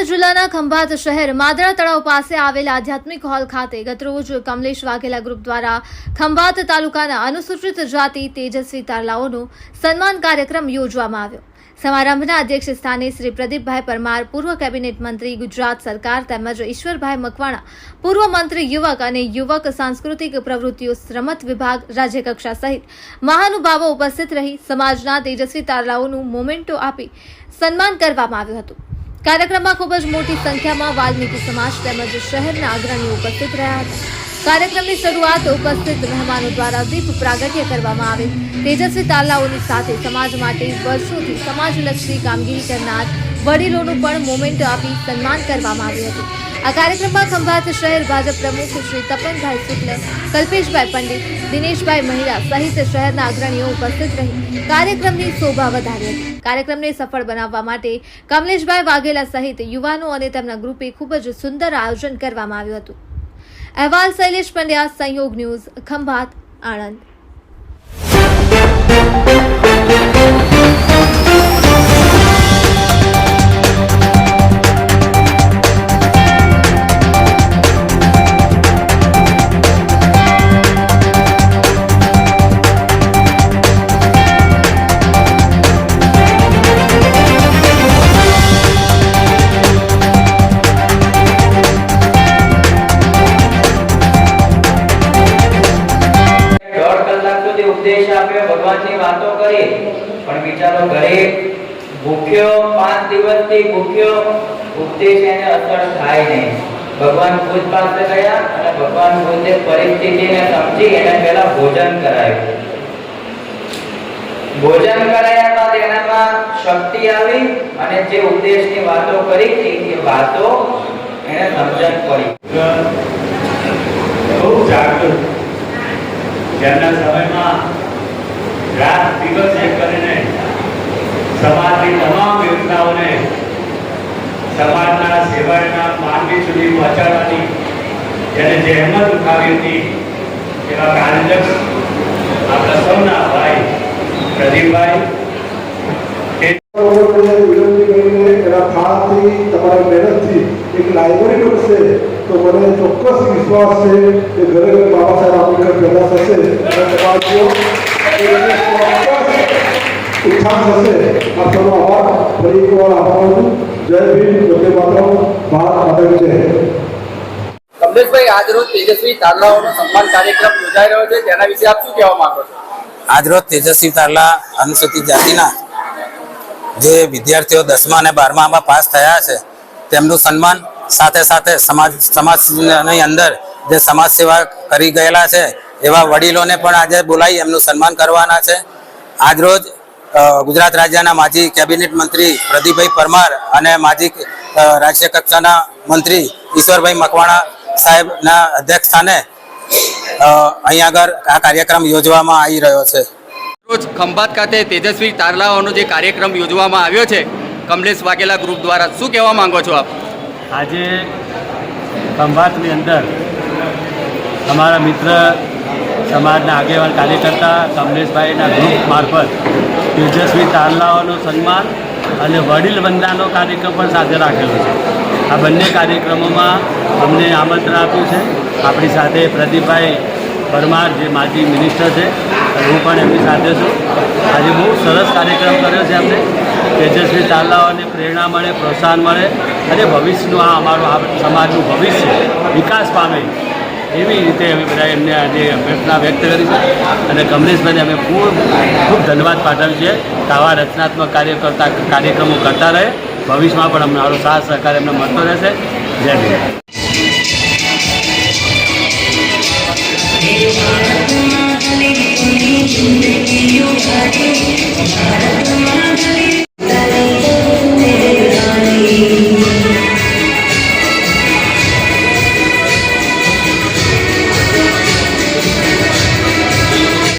ખંભાત શહેર માદરા તળાવ પાસે આવેલા આધ્યાત્મિક હોલ ખાતે ગતરોજ કમલેશ વાઘેલા ગ્રુપ દ્વારા ખંભાત તાલુકાના અનુસૂચિત જાતિ તેજસ્વી તારલાઓનો સન્માન કાર્યક્રમ યોજવામાં આવ્યો. સમારંભના અધ્યક્ષ સ્થાને શ્રી પ્રદીપભાઈ પરમાર, પૂર્વ કેબિનેટ મંત્રી ગુજરાત સરકાર તેમજ ઈશ્વરભાઈ મકવાણા, પૂર્વ મંત્રી યુવક અને યુવક સાંસ્કૃતિક પ્રવૃત્તિઓ રમત વિભાગ રાજ્યકક્ષા સહિત મહાનુભાવો ઉપસ્થિત રહી સમાજના તેજસ્વી તારલાઓનું મોમેન્ટો આપી સન્માન કરવામાં આવ્યું હતું. કાર્યક્રમમાં ખૂબ જ મોટી સંખ્યામાં વાલ્મીકી સમાજ તેમજ શહેરના અગ્રણીઓ ઉપસ્થિત રહ્યા હતા. કાર્યક્રમની શરૂઆત ઉપસ્થિત મહેમાનો દ્વારા દીપ પ્રાગટ્ય કરવામાં આવે. તેજસ્વી તાલાઓની સાથે સમાજ માટે વર્ષોથી સમાજલક્ષી કામગીરી કરનાર વડીલોનું પણ મોમેન્ટ આપી સન્માન કરવામાં આવ્યું હતું. આ કાર્યક્રમમાં ખંભાત શહેર ભાજપ પ્રમુખ શ્રી તપનભાઈ શુક્લ, કલ્પેશભાઈ પંડિત, દિનેશભાઈ મહિરા સહિત શહેરના અગ્રણીઓ ઉપસ્થિત રહી કાર્યક્રમની શોભા વધારી હતી. કાર્યક્રમને સફળ બનાવવા માટે કમલેશભાઈ વાઘેલા સહિત યુવાનો અને તેમના ગ્રુપે ખૂબ જ સુંદર આયોજન કરવામાં આવ્યું હતું. અહેવાલ શૈલેષ પંડ્યા, સંયોગ ન્યૂઝ, ખંભાત, આણંદ. ઉપદેશ આપ્યો, ભગવાનની વાતો કરી. પણ બિચારો ઘરે ભૂખ્યો પાંચ દિવસથી ભૂખ્યો, ઉપદેશ એને અસર થાય નહીં. ભગવાન ખુદ પાસે ગયા અને ભગવાન ખુદે પરિસ્થિતિને સમજી એને પહેલા ભોજન કરાવ્યું ભોજન કરાયા બાદ એનામાં શક્તિ આવી અને જે ઉપદેશની વાતો કરી હતી, એ વાતો એને સમજણ પડી. બહુ જાગૃત જેમના સમયમાં રાત દિવસ એક કરીને સમાજની તમામ યોજનાઓને સમાજના સેવાના માનવી સુધી પહોંચાડવાની જેને જહેમત ઉઠાવી હતી, એવા કાર્યદક્ષ આપણા સૌના ભાઈ પ્રદીપભાઈ વિનંતી કરીને એના ફાળથી, તમારા મહેનતથી એક લાઇબ્રેરી બનશે. તો મને ચોક્કસ વિશ્વાસ છે કે ઘરે ઘરે બાબા સાહેબ આંબેડકર પેદા થશે. ઉત્થાન થશે. આ સૌનો આભાર. ફરી એકવાર આપવાનું જય ભીમ. વંદે માતરમ. ભારત માતા જય. કમલેશભાઈ આજરોજ તેજસ્વી તારલાઓનો સન્માન કાર્યક્રમ યોજાઈ રહ્યો છે. તેના વિશે આપ શું કહેવા માંગો છો? આજરોજ તેજસ્વી તારલા અનુસૂચિત જાતિના જે વિદ્યાર્થીઓ દસમા અને બારમામાં પાસ થયા છે તેમનું સન્માન સાથે સાથે સમાજ સમાજની અંદર જે સમાજ સેવા કરી ગયેલા છે, એવા વડીલોને પણ આજે બોલાવી એમનું સન્માન કરવાના છે. આજરોજ ગુજરાત રાજ્યના માજી કેબિનેટ મંત્રી પ્રદીપભાઈ પરમાર અને માજી રાજ્ય કક્ષાના મંત્રી ઈશ્વરભાઈ મકવાણા સાહેબના અધ્યક્ષ સ્થાને અહીં આગળ આ કાર્યક્રમ યોજવામાં આવી રહ્યો છે. રોજ ખંભાત ખાતે તેજસ્વી તારલાઓનો જે કાર્યક્રમ યોજવામાં આવ્યો છે, કમલેશ વાઘેલા ગ્રુપ દ્વારા શું કહેવા માંગો છો આપ? આજે ખંભાતની અંદર અમારા મિત્ર સમાજના આગેવાન કાર્યકર્તા કમલેશભાઈના ગ્રુપ મારફત તેજસ્વી તારલાઓનું સન્માન અને વડીલ વંદાનો કાર્યક્રમ પણ સાથે રાખેલો છે. આ બંને કાર્યક્રમોમાં અમને આમંત્રણ આપ્યું છે. આપણી સાથે પ્રદીપભાઈ પરમાર, જે માજી મિનિસ્ટર છે હું પણ એમની સાથે છું. આજે બહુ સરસ કાર્યક્રમ કર્યો છે એમને તેજસ્વી તાલાઓને પ્રેરણા મળે, પ્રોત્સાહન મળે અને ભવિષ્યનું આ અમારું આ સમાજનું ભવિષ્ય વિકાસ પામે. એવી રીતે અમે બધા એમને આજે અભ્યર્થના વ્યક્ત કરી છે અને કમલેશભાઈને અમે ખૂબ ખૂબ ધન્યવાદ પાઠવ્યું છે. કે આવા રચનાત્મક કાર્ય કરતા કાર્યક્રમો કરતા રહે. ભવિષ્યમાં પણ અમને મારો સાથ સહકાર એમને મળતો રહેશે. જય ભીમ ભારત